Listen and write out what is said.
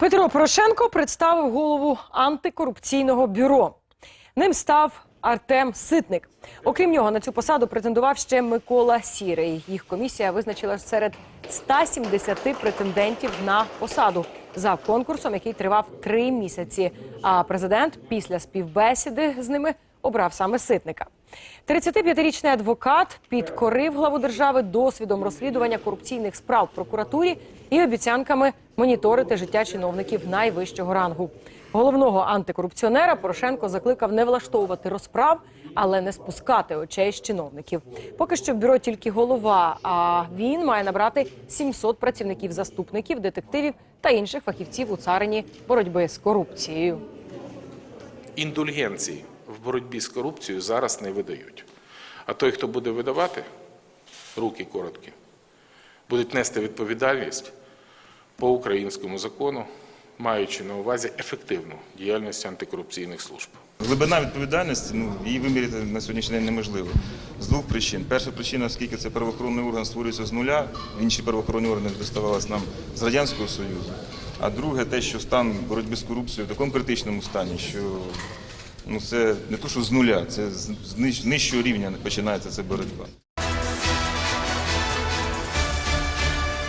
Петро Порошенко представив голову антикорупційного бюро. Ним став Артем Ситник. Окрім нього, на цю посаду претендував ще Микола Сірий. Їх комісія визначила серед 170 претендентів на посаду за конкурсом, який тривав три місяці. А президент після співбесіди з ними обрав саме Ситника. 35-річний адвокат підкорив главу держави досвідом розслідування корупційних справ в прокуратурі і обіцянками моніторити життя чиновників найвищого рангу. Головного антикорупціонера Порошенко закликав не влаштовувати розправ, але не спускати очей з чиновників. Поки що в бюро тільки голова. А він має набрати 700 працівників, заступників, детективів та інших фахівців у царині боротьби з корупцією. індульгенції в боротьбі з корупцією зараз не видають. А той, хто буде видавати, руки короткі, будуть нести відповідальність по українському закону, маючи на увазі ефективну діяльність антикорупційних служб. Глибина відповідальності, ну, її виміряти на сьогоднішній день неможливо. З двох причин. Перша причина, оскільки це правоохоронний орган створюється з нуля, інші правоохоронні органи доставалися нам з Радянського Союзу. А друге, те, що стан боротьби з корупцією в такому критичному стані, що ну, це не то, що з нуля, це з з ниж- нижчого рівня починається ця боротьба.